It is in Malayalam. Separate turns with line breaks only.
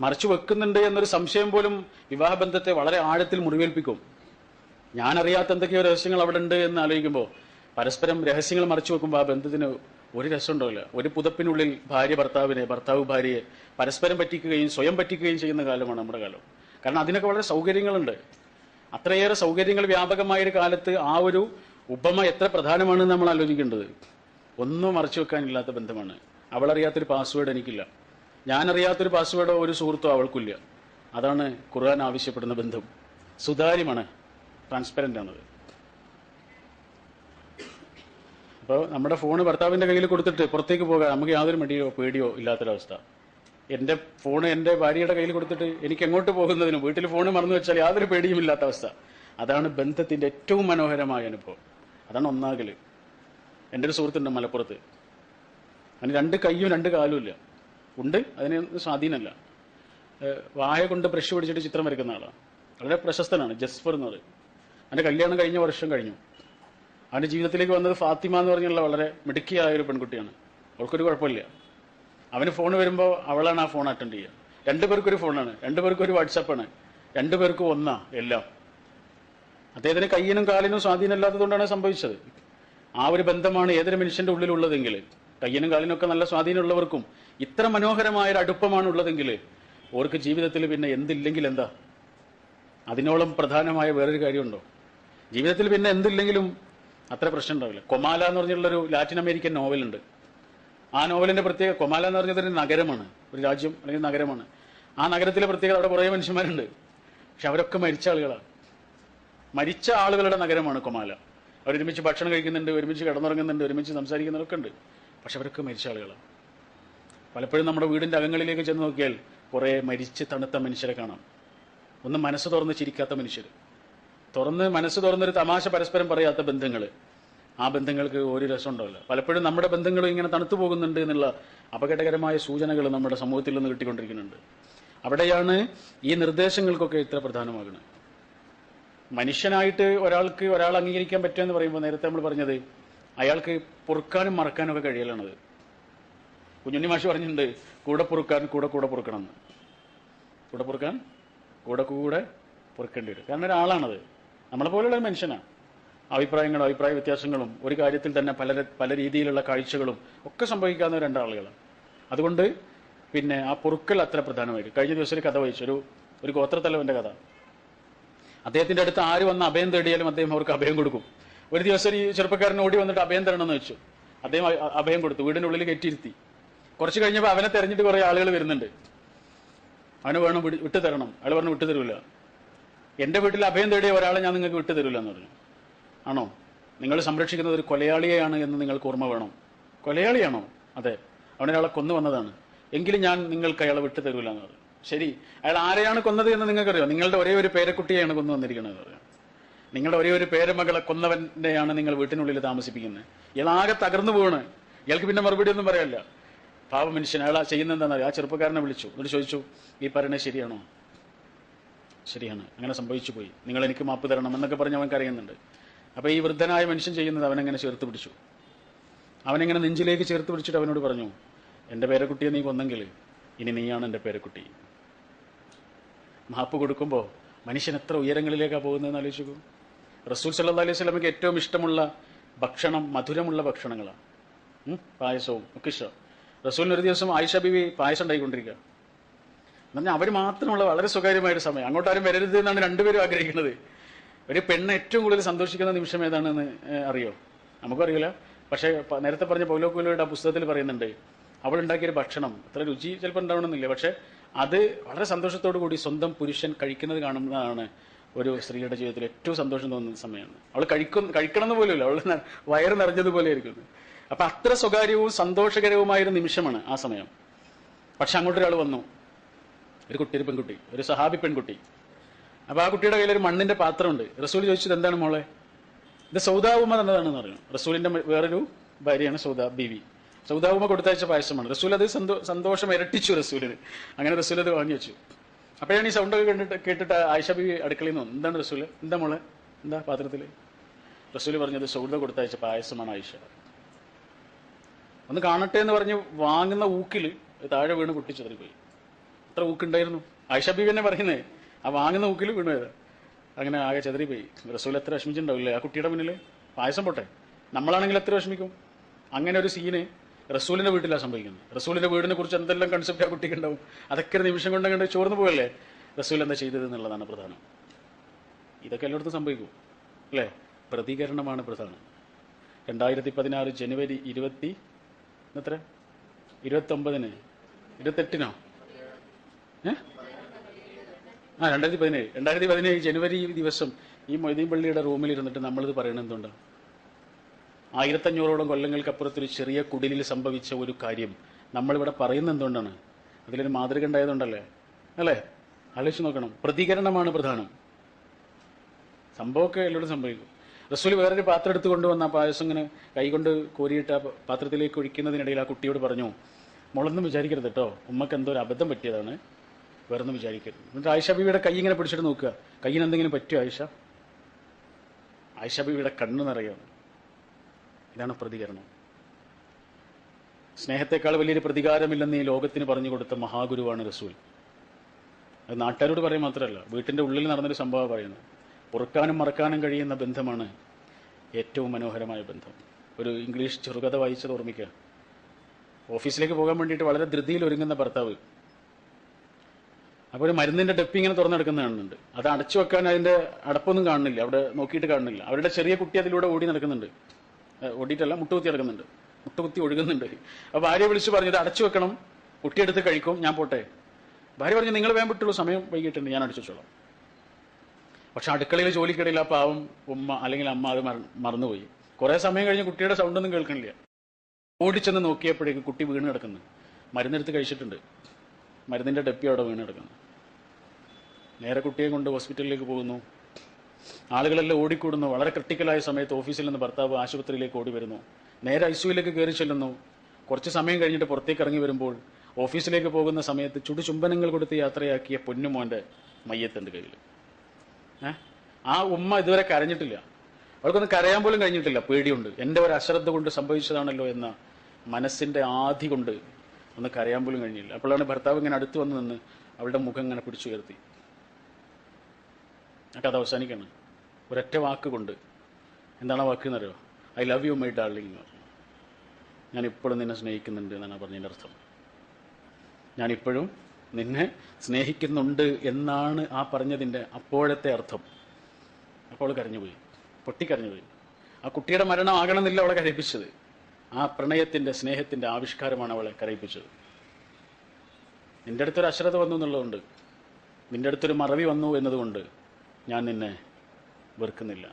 മറച്ചു വെക്കുന്നുണ്ട് എന്നൊരു സംശയം പോലും വിവാഹബന്ധത്തെ വളരെ ആഴത്തിൽ മുറിവേൽപ്പിക്കും. ഞാൻ അറിയാത്ത എന്തൊക്കെയോ രഹസ്യങ്ങൾ അവിടെ ഉണ്ട് എന്ന് ആലോചിക്കുമ്പോൾ പരസ്പരം രഹസ്യങ്ങൾ മറിച്ചു വെക്കുമ്പോൾ ആ ബന്ധത്തിന് ഒരു രസം ഉണ്ടാവില്ല ഒരു പുതപ്പിനുള്ളിൽ ഭാര്യ ഭർത്താവിനെ ഭർത്താവ് ഭാര്യയെ പരസ്പരം പറ്റിക്കുകയും സ്വയം പറ്റിക്കുകയും ചെയ്യുന്ന കാലമാണ് നമ്മുടെ കാലം. കാരണം അതിനൊക്കെ വളരെ സൗകര്യങ്ങളുണ്ട്. അത്രയേറെ സൗകര്യങ്ങൾ വ്യാപകമായ ഒരു കാലത്ത് ആ ഒരു ഉപമ എത്ര പ്രധാനമാണെന്ന് നമ്മൾ ആലോചിക്കേണ്ടത്? ഒന്നും മറച്ചു വെക്കാനില്ലാത്ത ബന്ധമാണ്. അവളറിയാത്തൊരു പാസ്വേഡ് എനിക്കില്ല. ഞാൻ അറിയാത്തൊരു പാസ്വേഡോ ഒരു സുഹൃത്തോ അവൾക്കില്ല. അതാണ് ഖുർആൻ ആവശ്യപ്പെടുന്ന ബന്ധം. സുതാര്യമാണ്. ട്രാൻസ്പെറന്റ് ആണത്. അപ്പോൾ നമ്മുടെ ഫോൺ ഭർത്താവിന്റെ കയ്യിൽ കൊടുത്തിട്ട് പുറത്തേക്ക് പോകാൻ നമുക്ക് യാതൊരു മടിയോ പേടിയോ ഇല്ലാത്തൊരവസ്ഥ. എന്റെ ഫോൺ എന്റെ ഭാര്യയുടെ കയ്യിൽ കൊടുത്തിട്ട് എനിക്ക് എങ്ങോട്ട് പോകുന്നതിനും വീട്ടിൽ ഫോൺ മറന്നു വെച്ചാൽ യാതൊരു പേടിയും ഇല്ലാത്ത അവസ്ഥ അതാണ് ബന്ധത്തിന്റെ ഏറ്റവും മനോഹരമായ അനുഭവം. അതാണ് ഒന്നാകൽ എന്റെ ഒരു സുഹൃത്തുണ്ട് മലപ്പുറത്ത്. അതിന് രണ്ട് കൈയും രണ്ട് കാലും ഇല്ല. ഉണ്ട്. അതിന് സ്വാധീനമല്ല. വായ കൊണ്ട് ബ്രഷ് പിടിച്ചിട്ട് ചിത്രം വരയ്ക്കുന്ന ആളാണ് വളരെ പ്രശസ്തനാണ് ജസ്ഫർ എന്നത് അവന്റെ കല്യാണം കഴിഞ്ഞ വർഷം കഴിഞ്ഞു. അവന്റെ ജീവിതത്തിലേക്ക് വന്നത് ഫാത്തിമ എന്ന് പറഞ്ഞുള്ള വളരെ മിടുക്കിയായ ഒരു പെൺകുട്ടിയാണ്. അവൾക്കൊരു കുഴപ്പമില്ല. അവന് ഫോൺ വരുമ്പോൾ അവളാണ് ആ ഫോൺ അറ്റൻഡ് ചെയ്യുക. രണ്ടുപേർക്കൊരു ഫോണാണ്. രണ്ടുപേർക്കും ഒരു വാട്സാപ്പാണ്. രണ്ടുപേർക്കും ഒന്നാ എല്ലാം. അദ്ദേഹത്തിന് കയ്യിനും കാലിനും സ്വാധീനമില്ലാത്തതുകൊണ്ടാണ് സംഭവിച്ചത്. ആ ഒരു ബന്ധമാണ് ഏതൊരു മനുഷ്യന്റെ ഉള്ളിലുള്ളതെങ്കിൽ കയ്യിനും കാലിനും ഒക്കെ നല്ല സ്വാധീനമുള്ളവർക്കും ഇത്ര മനോഹരമായ ഒരു അടുപ്പമാണ് ഉള്ളതെങ്കിൽ ഓർക്ക് ജീവിതത്തിൽ പിന്നെ എന്തില്ലെങ്കിൽ എന്താ? അതിനോളം പ്രധാനമായ വേറൊരു കാര്യമുണ്ടോ? ജീവിതത്തിൽ പിന്നെ എന്തില്ലെങ്കിലും അത്ര പ്രശ്നം ഉണ്ടാവില്ല കൊമാല എന്ന് പറഞ്ഞുള്ളൊരു ലാറ്റിൻ അമേരിക്കൻ നോവലുണ്ട്. ആ നോവലിന്റെ പ്രത്യേക കൊമാല എന്ന് പറഞ്ഞത് ഒരു നഗരമാണ്. ഒരു രാജ്യം അല്ലെങ്കിൽ നഗരമാണ്. ആ നഗരത്തിലെ പ്രത്യേകത അവിടെ കുറേ മനുഷ്യന്മാരുണ്ട്. പക്ഷെ അവരൊക്കെ മരിച്ച ആളുകളാണ്. മരിച്ച ആളുകളുടെ നഗരമാണ് കൊമാല. അവരൊരുമിച്ച് ഭക്ഷണം കഴിക്കുന്നുണ്ട് ഒരുമിച്ച് കിടന്നുറങ്ങുന്നുണ്ട് ഒരുമിച്ച് സംസാരിക്കുന്നവരൊക്കെ ഉണ്ട്. പക്ഷെ അവരൊക്കെ മരിച്ച ആളുകളാണ് പലപ്പോഴും നമ്മുടെ വീടിന്റെ അകങ്ങളിലേക്ക് ചെന്ന് നോക്കിയാൽ കുറേ മരിച്ച് തണുത്ത മനുഷ്യരെ കാണാം. ഒന്ന് മനസ്സ് തുറന്ന് ചിരിക്കാത്ത മനുഷ്യർ. തുറന്ന് മനസ്സ് തുറന്നൊരു തമാശ പരസ്പരം പറയാത്ത ബന്ധങ്ങൾ ആ ബന്ധങ്ങൾക്ക് ഒരു രസം ഉണ്ടാവില്ല. പലപ്പോഴും നമ്മുടെ ബന്ധങ്ങളും ഇങ്ങനെ തണുത്തു പോകുന്നുണ്ട് എന്നുള്ള അപകടകരമായ സൂചനകൾ നമ്മുടെ സമൂഹത്തിൽ നിന്ന് കിട്ടിക്കൊണ്ടിരിക്കുന്നുണ്ട്. അവിടെയാണ് ഈ നിർദ്ദേശങ്ങൾക്കൊക്കെ ഇത്ര പ്രധാനമാകുന്നത്. മനുഷ്യനായിട്ട് ഒരാൾക്ക് ഒരാൾ അംഗീകരിക്കാൻ പറ്റുമെന്ന് പറയുമ്പോൾ നേരത്തെ നമ്മൾ പറഞ്ഞത് അയാൾക്ക് പൊറുക്കാനും മറക്കാനും ഒക്കെ കഴിയലാണത്. കുഞ്ഞുണ്ണി മാഷി പറഞ്ഞിട്ടുണ്ട് കൂടെ പൊറുക്കാൻ കൂടെ കൂടെ പൊറുക്കണം. കൂടെ പൊറുക്കാൻ കൂടെ കൂടെ പൊറുക്കേണ്ടി വരും. കാരണം ഒരാളാണത്. നമ്മളെ പോലെയുള്ള ഒരു മനുഷ്യനാണ് അഭിപ്രായങ്ങളും അഭിപ്രായ വ്യത്യാസങ്ങളും ഒരു കാര്യത്തിൽ തന്നെ പല പല രീതിയിലുള്ള കാഴ്ചകളും ഒക്കെ സംഭവിക്കാവുന്ന രണ്ടാളുകളാണ്. അതുകൊണ്ട് പിന്നെ ആ പൊറുക്കൽ അത്ര പ്രധാനമായിട്ട് കഴിഞ്ഞ ദിവസം ഒരു കഥ വായിച്ചു. ഒരു ഒരു ഗോത്രത്തലവന്റെ കഥ. അദ്ദേഹത്തിന്റെ അടുത്ത് ആര് വന്ന് അഭയം തേടിയാലും അദ്ദേഹം അവർക്ക് അഭയം കൊടുക്കും. ഒരു ദിവസം ഈ ചെറുപ്പക്കാരൻ ഓടി വന്നിട്ട് അഭയം തരണമെന്ന് വെച്ചു. അദ്ദേഹം അഭയം കൊടുത്തു. വീടിനുള്ളിൽ കെട്ടിയിരുത്തി കുറച്ച് കഴിഞ്ഞപ്പോൾ അവനെ തെരഞ്ഞിട്ട് കുറേ ആളുകൾ വരുന്നുണ്ട്. അവന് വേണം വിട്- വിട്ടു തരണം അയാൾ പറഞ്ഞു വിട്ടു തരൂല എന്റെ വീട്ടിൽ അഭയം തേടിയ ഒരാളെ ഞാൻ നിങ്ങൾക്ക് വിട്ടു തരൂല എന്ന് പറഞ്ഞു. ആണോ? നിങ്ങൾ സംരക്ഷിക്കുന്നത് ഒരു കൊലയാളിയെയാണ് എന്ന് നിങ്ങൾക്ക് ഓർമ്മ വേണം. കൊലയാളിയാണോ? അതെ. അവനൊരാളെ കൊന്നു വന്നതാണ്. എങ്കിലും ഞാൻ നിങ്ങൾക്ക് അയാളെ വിട്ടു തരൂല എന്ന് പറഞ്ഞു. ശരി. അയാൾ ആരെയാണ് കൊന്നത് എന്ന് നിങ്ങൾക്കറിയോ? നിങ്ങളുടെ ഒരേ ഒരു പേരക്കുട്ടിയെയാണ് കൊന്നു വന്നിരിക്കുന്നത് പറഞ്ഞു. നിങ്ങളുടെ ഒരേ ഒരു പേരമകളെ കൊന്നവന്റെയാണ് നിങ്ങൾ വീട്ടിനുള്ളിൽ താമസിപ്പിക്കുന്നത്. ഇയാളാകെ തകർന്നു പോവാണ്. ഇയാൾക്ക് പിന്നെ മറുപടി ഒന്നും പറയല്ല. പാവ മനുഷ്യൻ അയാൾ ചെയ്യുന്ന എന്താണെന്ന് ആ ചെറുപ്പക്കാരനെ വിളിച്ചു. എന്നിട്ട് ചോദിച്ചു ഈ പറയണത് ശരിയാണോ? ശരിയാണ്. അങ്ങനെ സംഭവിച്ചു പോയി. നിങ്ങൾ എനിക്ക് മാപ്പ് തരണം എന്നൊക്കെ പറഞ്ഞ് അവൻ കരയുന്നുണ്ട്. അപ്പോൾ ഈ വൃദ്ധനായ മനുഷ്യൻ ചെയ്യുന്നത് അവനെങ്ങനെ ചേർത്ത് പിടിച്ചു. അവനെങ്ങനെ നെഞ്ചിലേക്ക് ചേർത്ത് പിടിച്ചിട്ട് അവനോട് പറഞ്ഞു എന്റെ പേരക്കുട്ടിയെ നീ കൊന്നെങ്കിൽ ഇനി നീയാണ് എന്റെ പേരക്കുട്ടി. മാപ്പ് കൊടുക്കുമ്പോൾ മനുഷ്യൻ എത്ര ഉയരങ്ങളിലേക്കാണ് പോകുന്നതെന്ന് ആലോചിച്ചു റസൂൽ സല്ലാ അലൈഹി സ്വലമിക്ക് ഏറ്റവും ഇഷ്ടമുള്ള ഭക്ഷണം മധുരമുള്ള ഭക്ഷണങ്ങളാണ്. പായസവും ഒക്കെ ഇഷ്ടം. റസൂലിന് ഒരു ദിവസം ആയിഷ ബിബി പായസം ഉണ്ടായിക്കൊണ്ടിരിക്കുക. എന്ന് പറഞ്ഞാൽ അവർ മാത്രമുള്ള വളരെ സ്വകാര്യമായ ഒരു സമയം. അങ്ങോട്ടാരും വരരുത് എന്നാണ് രണ്ടുപേരും ആഗ്രഹിക്കുന്നത്. ഒരു പെണ്ണ് ഏറ്റവും കൂടുതൽ സന്തോഷിക്കുന്ന നിമിഷം ഏതാണെന്ന് അറിയോ? നമുക്കറിയില്ല. പക്ഷേ നേരത്തെ പറഞ്ഞ പൗലോ കുലോയുടെ ആ പുസ്തകത്തിൽ പറയുന്നുണ്ട് അവൾ ഉണ്ടാക്കിയൊരു ഭക്ഷണം. അത്ര രുചി ചിലപ്പോൾ ഉണ്ടാവണമെന്നില്ല. പക്ഷെ അത് വളരെ സന്തോഷത്തോടു കൂടി സ്വന്തം പുരുഷൻ കഴിക്കുന്നത് കാണുന്നതാണ് ഒരു സ്ത്രീയുടെ ജീവിതത്തിൽ ഏറ്റവും സന്തോഷം തോന്നുന്ന സമയമാണ്. അവൾ കഴിക്കും കഴിക്കണം എന്ന് പോലുമില്ല അവൾ വയറ് നിറഞ്ഞതുപോലെ ആയിരിക്കും അപ്പൊ അത്ര സ്വകാര്യവും സന്തോഷകരവുമായ ഒരു നിമിഷമാണ് ആ സമയം. പക്ഷെ അങ്ങോട്ടൊരാൾ വന്നു. ഒരു കുട്ടി ഒരു പെൺകുട്ടി ഒരു സഹാബി പെൺകുട്ടി. അപ്പൊ ആ കുട്ടിയുടെ കയ്യിൽ ഒരു മണ്ണിന്റെ പാത്രമുണ്ട്. റസൂൽ ചോദിച്ചത് എന്താണ് മോളെ? ഇത് സൗദാവുമ തന്നതാണെന്ന് പറഞ്ഞു. റസൂലിന്റെ വേറൊരു ഭാര്യയാണ് സൗദ ബീവി. സൗദാവുമ കൊടുത്തയച്ച പായസമാണ്. റസൂൽ അത് സന്തോ- സന്തോഷം ഇരട്ടിച്ചു റസൂലിന്. അങ്ങനെ റസൂൽ അത് വാങ്ങി വെച്ചു അപ്പോഴാണ് ഈ സൗണ്ടൊക്കെ കണ്ടിട്ട് കേട്ടിട്ട് ആയിഷ ബീവി അടുക്കളയിൽ നിന്ന് എന്താണ് റസൂൽ? എന്താ മോളെ? എന്താ പാത്രത്തിൽ റസൂൽ പറഞ്ഞത് സൗദ കൊടുത്തയച്ച പായസമാണ് ആയിഷ. ഒന്ന് കാണട്ടെ എന്ന് പറഞ്ഞ് വാങ്ങുന്ന ഊക്കിൽ താഴെ വീണ് പൊട്ടിച്ചെറിപ്പോയി അത്ര ഊക്കുണ്ടായിരുന്നു? ആയിഷ ബീവി തന്നെ പറയുന്നേ ആ വാങ്ങുന്ന ഊക്കിൽ വീണു അങ്ങനെ ആകെ ചെതറിപ്പോയി. റസൂൽ എത്ര വിഷമിച്ചിട്ടുണ്ടാവില്ലേ? ആ കുട്ടിയുടെ മുന്നിൽ പായസം പോട്ടെ. നമ്മളാണെങ്കിൽ എത്ര വിഷമിക്കും? അങ്ങനെ ഒരു സീന് റസൂലിന്റെ വീട്ടിലാണ് സംഭവിക്കുന്നത്. റസൂലിന്റെ വീടിനെ കുറിച്ച് എന്തെല്ലാം കൺസെപ്റ്റ് ആ കുട്ടിക്ക് ഉണ്ടാവും? അതൊക്കെ ഒരു നിമിഷം കൊണ്ട് കണ്ട് ചോർന്നു പോയല്ലേ റസൂൽ എന്താ ചെയ്തത് എന്നുള്ളതാണ് പ്രധാനം. ഇതൊക്കെ എല്ലായിടത്തും സംഭവിക്കും. അല്ലേ? പ്രതികരണമാണ് പ്രധാനം. രണ്ടായിരത്തി പതിനാറ് ജനുവരി ഇരുപത്തി എത്ര ഇരുപത്തൊമ്പതിന്. ഇരുപത്തെട്ടിനോ? ഏ? ആ രണ്ടായിരത്തി പതിനേഴ് രണ്ടായിരത്തി പതിനേഴ് ജനുവരി ദിവസം ഈ മൊയ്തീൻ പള്ളിയുടെ റൂമിൽ ഇരുന്നിട്ട് നമ്മളിത് പറയണത് എന്തുകൊണ്ടാണ് ആയിരത്തഞ്ഞൂറോളം കൊല്ലങ്ങൾക്കപ്പുറത്തൊരു ചെറിയ കുടിലിൽ സംഭവിച്ച ഒരു കാര്യം നമ്മളിവിടെ പറയുന്ന എന്തുകൊണ്ടാണ്? അതിലൊരു മാതൃക ഉണ്ടായതുകൊണ്ടല്ലേ? അല്ലേ? ആലോചിച്ച് നോക്കണം. പ്രതികരണമാണ് പ്രധാനം. സംഭവമൊക്കെ എല്ലാവരും സംഭവിക്കും. റസൂൽ വേറൊരു പാത്രം എടുത്ത് കൊണ്ടുവന്ന ആ പായസം ഇങ്ങനെ കൈകൊണ്ട് കോരിയിട്ട് ആ പാത്രത്തിലേക്ക് ഒഴിക്കുന്നതിനിടയിൽ ആ കുട്ടിയോട് പറഞ്ഞു മുളൊന്നും വിചാരിക്കരുത് കേട്ടോ. ഉമ്മക്ക് എന്തോ ഒരു അബദ്ധം പറ്റിയതാണ്. വേറൊന്നും വിചാരിക്കരുത്. എന്നിട്ട് ആയിഷ ബീവിയുടെ കൈ ഇങ്ങനെ പിടിച്ചിട്ട് നോക്കുക. കയ്യിന് എന്തെങ്കിലും പറ്റുമോ ആയിഷ? ആയിഷ ബീവിയുടെ കണ്ണ് നിറയാണ് ഇതാണ് പ്രതികരണം. സ്നേഹത്തെക്കാൾ വലിയൊരു പ്രതികാരമില്ലെന്ന് ഈ ലോകത്തിന് പറഞ്ഞു കൊടുത്ത മഹാഗുരുവാണ് റസൂൽ. അത് നാട്ടുകാരോട് പറയും മാത്രമല്ല വീട്ടിന്റെ ഉള്ളിൽ നടന്നൊരു സംഭവം പറയുന്നത് പൊറുക്കാനും മറക്കാനും കഴിയുന്ന ബന്ധമാണ് ഏറ്റവും മനോഹരമായ ബന്ധം. ഒരു ഇംഗ്ലീഷ് ചെറുകഥ വായിച്ചത് ഓർമ്മിക്കുക. ഓഫീസിലേക്ക് പോകാൻ വേണ്ടിയിട്ട് വളരെ ധൃതിയിൽ ഒരുങ്ങുന്ന ഭർത്താവ്. അപ്പോൾ ഒരു മരുന്നിന്റെ ഡപ്പി ഇങ്ങനെ തുറന്നെടുക്കുന്ന കാണുന്നുണ്ട്. അത് അടച്ചു വെക്കാൻ അതിന്റെ അടപ്പൊന്നും കാണുന്നില്ല. അവിടെ നോക്കിയിട്ട് കാണുന്നില്ല. അവരുടെ ചെറിയ കുട്ടി അതിലൂടെ ഓടി നടക്കുന്നുണ്ട്. ഓടിയിട്ടല്ല മുട്ടുകുത്തി നടക്കുന്നുണ്ട് മുട്ടുകുത്തി ഒഴുകുന്നുണ്ട്. അപ്പൊ ഭാര്യ വിളിച്ച് പറഞ്ഞു അടച്ചു വെക്കണം. കുട്ടിയെടുത്ത് കഴിക്കും. ഞാൻ പോട്ടെ. ഭാര്യ പറഞ്ഞു നിങ്ങൾ വേൻ വിട്ടുള്ളൂ സമയം വൈകിട്ടുണ്ട് ഞാൻ അടിച്ചു വെച്ചോളാം പക്ഷെ അടുക്കളയിൽ ജോലിക്കിടയിൽ ആ പാവം ഉമ്മ അല്ലെങ്കിൽ അമ്മ അത് മറ- മറന്നുപോയി. കുറെ സമയം കഴിഞ്ഞ് കുട്ടിയുടെ സൗണ്ട് ഒന്നും കേൾക്കണില്ല. ഓടിച്ചെന്ന് നോക്കിയപ്പോഴേക്ക് കുട്ടി വീണ് കിടക്കുന്നു. മരുന്നെടുത്ത് കഴിച്ചിട്ടുണ്ട്. മരുന്നിന്റെ ഡപ്പി അവിടെ വീണ് കിടക്കുന്നു. നേരെ കുട്ടിയെ കൊണ്ട് ഹോസ്പിറ്റലിലേക്ക് പോകുന്നു. ആളുകളെല്ലാം ഓടിക്കൂടുന്നു. വളരെ ക്രിട്ടിക്കലായ സമയത്ത് ഓഫീസിൽ നിന്ന് ഭർത്താവ് ആശുപത്രിയിലേക്ക് ഓടി വരുന്നു. നേരെ ഐ സിയുയിലേക്ക് കയറി ചെല്ലുന്നു. കുറച്ച് സമയം കഴിഞ്ഞിട്ട് പുറത്തേക്ക് ഇറങ്ങി വരുമ്പോൾ ഓഫീസിലേക്ക് പോകുന്ന സമയത്ത് ചുടുചുംബനങ്ങൾ കൊടുത്ത് യാത്രയാക്കിയ പൊന്നുമോന്റെ മയ്യത്തിന്റെ കയ്യിൽ ആ ഉമ്മ ഇതുവരെ കരഞ്ഞിട്ടില്ല. അവൾക്കൊന്നും കരയാൻ പോലും കഴിഞ്ഞിട്ടില്ല. പേടിയുണ്ട്. എന്റെ ഒരു അശ്രദ്ധ കൊണ്ട് സംഭവിച്ചതാണല്ലോ എന്ന മനസ്സിന്റെ ആധി കൊണ്ട് ഒന്ന് കരയാൻ പോലും കഴിഞ്ഞില്ല. അപ്പോഴാണ് ഭർത്താവ് ഇങ്ങനെ അടുത്ത് വന്ന് നിന്ന് അവളുടെ മുഖം ഇങ്ങനെ പിടിച്ചുയർത്തി. കഥ അവസാനിക്കണം. ഒരൊറ്റ വാക്ക് കൊണ്ട് എന്താണ് ആ വാക്ക് എന്നറിയോ? I love you my darling ഞാൻ ഇപ്പോഴും നിന്നെ സ്നേഹിക്കുന്നുണ്ട് എന്നാണ് പറഞ്ഞതിന്റെ അർത്ഥം. ഞാനിപ്പോഴും നിന്നെ സ്നേഹിക്കുന്നുണ്ട് എന്നാണ് ആ പറഞ്ഞതിന്റെ അപ്പോഴത്തെ അർത്ഥം. അപ്പോൾ കരഞ്ഞുപോയി. പൊട്ടിക്കരഞ്ഞുപോയി. ആ കുട്ടിയുടെ മരണം ആകണമെന്നില്ല അവളെ കരയിപ്പിച്ചത്. ആ പ്രണയത്തിന്റെ സ്നേഹത്തിന്റെ ആവിഷ്കാരമാണ് അവളെ കരയിപ്പിച്ചത്. നിന്റെ അടുത്തൊരു അശ്രദ്ധ വന്നു എന്നുള്ളതുകൊണ്ട്. നിന്റെ അടുത്തൊരു മറവി വന്നു എന്നതുകൊണ്ട്. ഞാൻ നിന്നെ വെറുക്കുന്നില്ല.